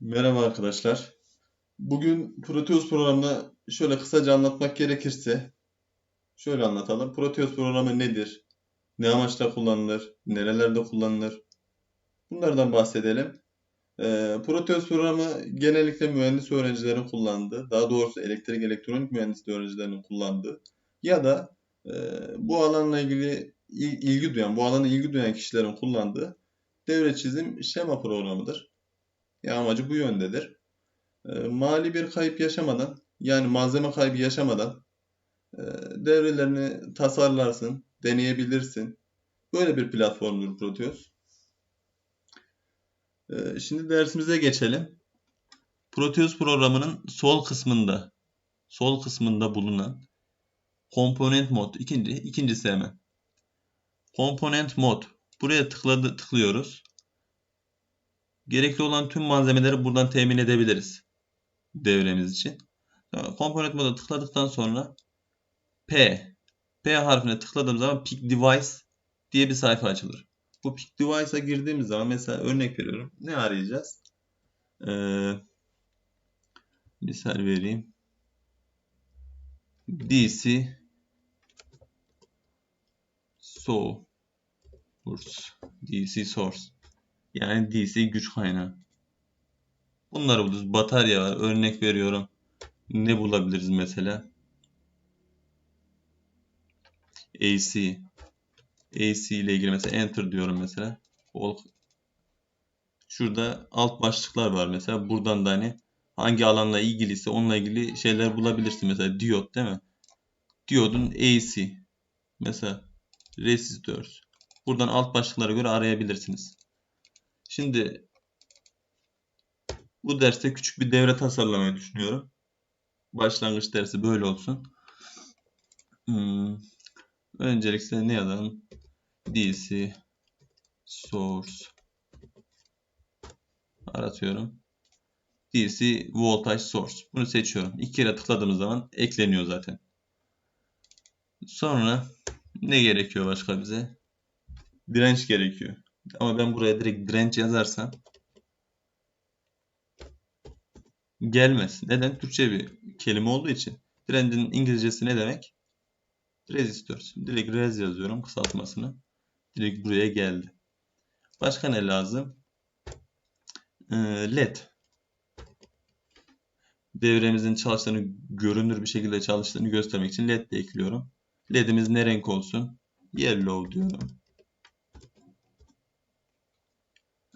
Merhaba arkadaşlar. Bugün Proteus programını şöyle kısaca anlatmak gerekirse şöyle anlatalım. Proteus programı nedir? Ne amaçla kullanılır? Nerelerde kullanılır? Bunlardan bahsedelim. Ee, Proteus programı genellikle mühendis öğrencilerin kullandığı, daha doğrusu elektrik elektronik mühendisliği öğrencilerinin kullandığı ya da e, bu alanla ilgili il- ilgi duyan, bu alana ilgi duyan kişilerin kullandığı devre çizim şema programıdır. Ya amacı bu yöndedir. E, mali bir kayıp yaşamadan, yani malzeme kaybı yaşamadan e, devrelerini tasarlarsın, deneyebilirsin. Böyle bir platformdur Proteus. E, şimdi dersimize geçelim. Proteus programının sol kısmında, sol kısmında bulunan Component Mod ikinci ikincisi hemen. Component Mod. Buraya tıkladı, tıklıyoruz. Gerekli olan tüm malzemeleri buradan temin edebiliriz. Devremiz için. Sonra Component Mod'a tıkladıktan sonra P. P harfine tıkladığım zaman Pick Device diye bir sayfa açılır. Bu Pick Device'a girdiğimiz zaman mesela örnek veriyorum. Ne arayacağız? Ee, misal vereyim. DC Source DC Source yani DC güç kaynağı. Bunları buluruz. Batarya var. Örnek veriyorum. Ne bulabiliriz mesela? AC. AC ile ilgili mesela Enter diyorum mesela. Şurada alt başlıklar var mesela. Buradan da hani hangi alanla ilgiliyse onunla ilgili şeyler bulabilirsin. Mesela diyot değil mi? Diyodun AC. Mesela resistör. Buradan alt başlıklara göre arayabilirsiniz. Şimdi bu derste küçük bir devre tasarlamayı düşünüyorum. Başlangıç dersi böyle olsun. Hmm. Öncelikle ne yazalım? DC source aratıyorum. DC voltage source. Bunu seçiyorum. İki kere tıkladığımız zaman ekleniyor zaten. Sonra ne gerekiyor başka bize? Direnç gerekiyor. Ama ben buraya direkt direnç yazarsam gelmez. Neden? Türkçe bir kelime olduğu için. Direncin İngilizcesi ne demek? Rezistör. Direkt rez yazıyorum kısaltmasını. Direkt buraya geldi. Başka ne lazım? Ee, LED. Devremizin çalıştığını görünür bir şekilde çalıştığını göstermek için LED de ekliyorum. LED'imiz ne renk olsun? Yellow diyorum.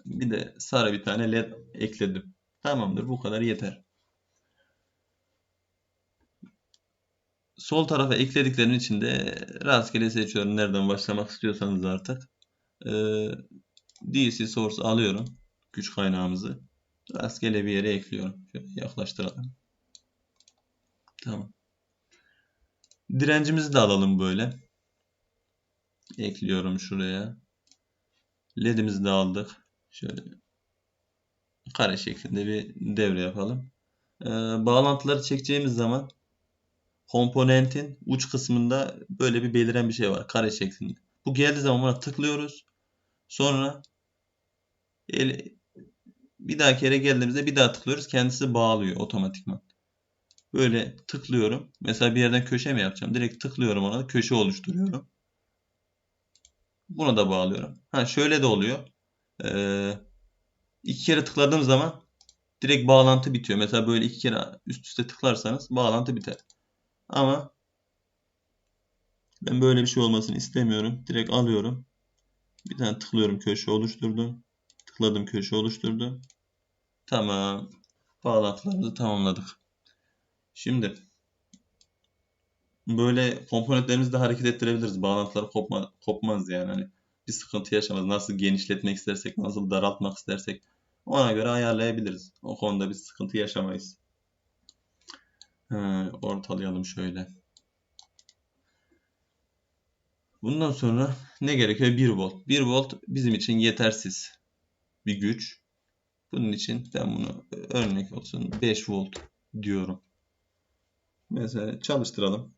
Bir de sarı bir tane LED ekledim. Tamamdır. Bu kadar yeter. Sol tarafa eklediklerin içinde rastgele seçiyorum. Nereden başlamak istiyorsanız artık. Ee, DC source alıyorum. Güç kaynağımızı. Rastgele bir yere ekliyorum. Şöyle yaklaştıralım. Tamam. Direncimizi de alalım böyle. Ekliyorum şuraya. LED'imizi de aldık. Şöyle kare şeklinde bir devre yapalım. Ee, bağlantıları çekeceğimiz zaman komponentin uç kısmında böyle bir beliren bir şey var. Kare şeklinde. Bu geldiği zaman buna tıklıyoruz. Sonra el, bir daha kere geldiğimizde bir daha tıklıyoruz. Kendisi bağlıyor otomatikman. Böyle tıklıyorum. Mesela bir yerden köşe mi yapacağım? Direkt tıklıyorum ona köşe oluşturuyorum. Buna da bağlıyorum. Ha şöyle de oluyor. Ee, iki kere tıkladığım zaman direkt bağlantı bitiyor. Mesela böyle iki kere üst üste tıklarsanız bağlantı biter. Ama ben böyle bir şey olmasını istemiyorum. Direkt alıyorum. Bir tane tıklıyorum köşe oluşturdum. Tıkladım köşe oluşturdum. Tamam. Bağlantılarımızı tamamladık. Şimdi böyle komponentlerimizi de hareket ettirebiliriz. Bağlantılar kopma, kopmaz yani. Hani bir sıkıntı yaşamaz. Nasıl genişletmek istersek, nasıl daraltmak istersek ona göre ayarlayabiliriz. O konuda bir sıkıntı yaşamayız. He, ortalayalım şöyle. Bundan sonra ne gerekiyor? 1 volt. 1 volt bizim için yetersiz bir güç. Bunun için ben bunu örnek olsun 5 volt diyorum. Mesela çalıştıralım.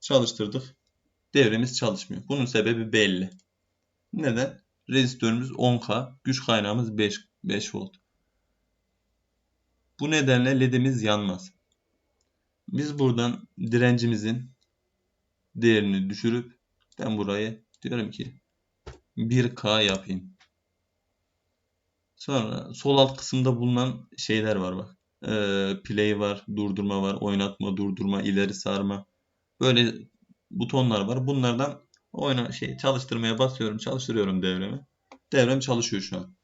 Çalıştırdık. Devremiz çalışmıyor. Bunun sebebi belli. Neden? Rezistörümüz 10K. Güç kaynağımız 5, 5 volt. Bu nedenle ledimiz yanmaz. Biz buradan direncimizin değerini düşürüp ben burayı diyorum ki 1K yapayım. Sonra sol alt kısımda bulunan şeyler var bak. Ee, play var, durdurma var, oynatma, durdurma, ileri sarma. Böyle butonlar var. Bunlardan oyna şey çalıştırmaya basıyorum, çalıştırıyorum devremi. Devrem çalışıyor şu an.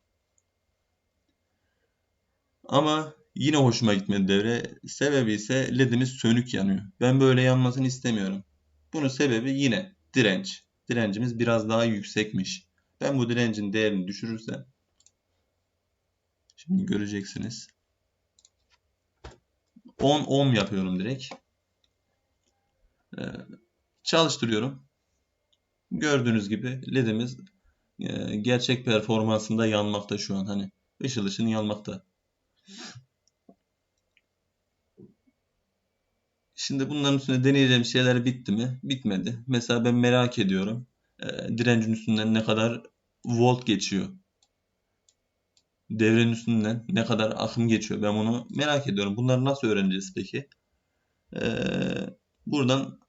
Ama yine hoşuma gitmedi devre. Sebebi ise ledimiz sönük yanıyor. Ben böyle yanmasını istemiyorum. Bunun sebebi yine direnç. Direncimiz biraz daha yüksekmiş. Ben bu direncin değerini düşürürsem şimdi göreceksiniz. 10 ohm yapıyorum direkt. Ee, çalıştırıyorum. Gördüğünüz gibi ledimiz e, gerçek performansında yanmakta şu an. Hani ışıl ışıl yanmakta. Şimdi bunların üstüne deneyeceğim şeyler bitti mi? Bitmedi. Mesela ben merak ediyorum. E, direncin üstünden ne kadar volt geçiyor? Devrenin üstünden ne kadar akım geçiyor? Ben bunu merak ediyorum. Bunları nasıl öğreneceğiz peki? E, buradan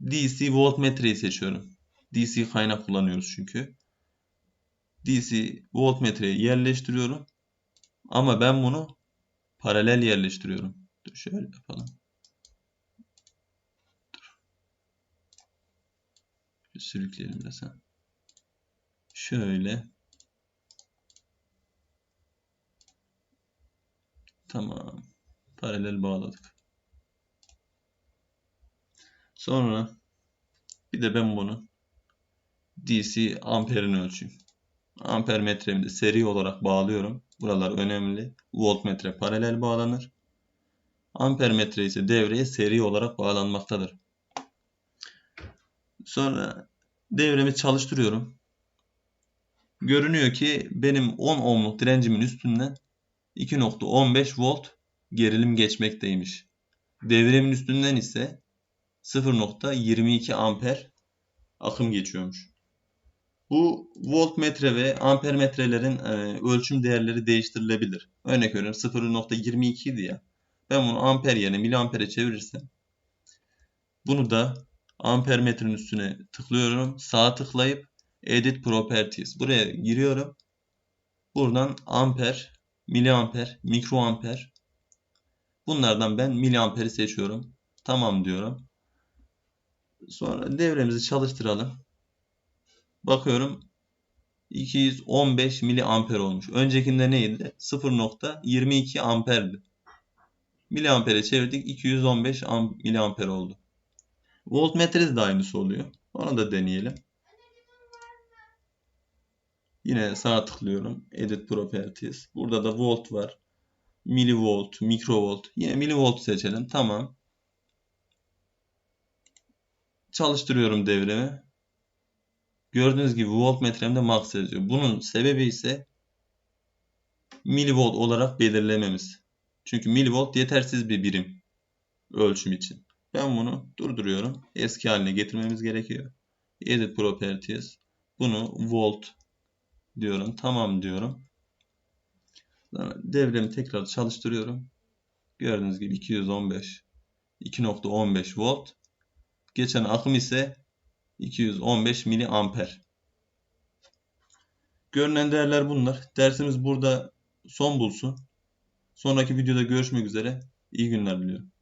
DC voltmetreyi seçiyorum. DC kaynak kullanıyoruz çünkü. DC voltmetreyi yerleştiriyorum. Ama ben bunu paralel yerleştiriyorum. Dur şöyle yapalım. Dur. Sürükleyelim desem. Şöyle. Tamam. Paralel bağladık. Sonra bir de ben bunu DC amperini ölçeyim. Amper metremi de seri olarak bağlıyorum. Buralar önemli. Voltmetre paralel bağlanır. Amper metre ise devreye seri olarak bağlanmaktadır. Sonra devremi çalıştırıyorum. Görünüyor ki benim 10 ohmluk direncimin üstünden 2.15 volt gerilim geçmekteymiş. Devremin üstünden ise 0.22 amper akım geçiyormuş. Bu voltmetre ve ampermetrelerin e, ölçüm değerleri değiştirilebilir. Örnek veriyorum 0.22 idi ya. Ben bunu amper yerine miliampere çevirirsem bunu da ampermetrenin üstüne tıklıyorum. Sağ tıklayıp Edit Properties. Buraya giriyorum. Buradan amper, miliamper, mikroamper. Bunlardan ben miliamperi seçiyorum. Tamam diyorum. Sonra devremizi çalıştıralım. Bakıyorum 215 miliamper olmuş. Öncekinde neydi? 0.22 amperdi. Miliampere çevirdik 215 miliamper oldu. Voltmetre de aynısı oluyor. Onu da deneyelim. Yine sağ tıklıyorum. Edit Properties. Burada da volt var. Milivolt, mikrovolt. Yine milivolt seçelim. Tamam. Çalıştırıyorum devremi. Gördüğünüz gibi voltmetremde max yazıyor. Bunun sebebi ise milivolt olarak belirlememiz. Çünkü milivolt yetersiz bir birim ölçüm için. Ben bunu durduruyorum. Eski haline getirmemiz gerekiyor. Edit Properties. Bunu volt diyorum. Tamam diyorum. Devremi tekrar çalıştırıyorum. Gördüğünüz gibi 215 2.15 volt. Geçen akım ise 215 miliamper. Görünen değerler bunlar. Dersimiz burada son bulsun. Sonraki videoda görüşmek üzere. İyi günler diliyorum.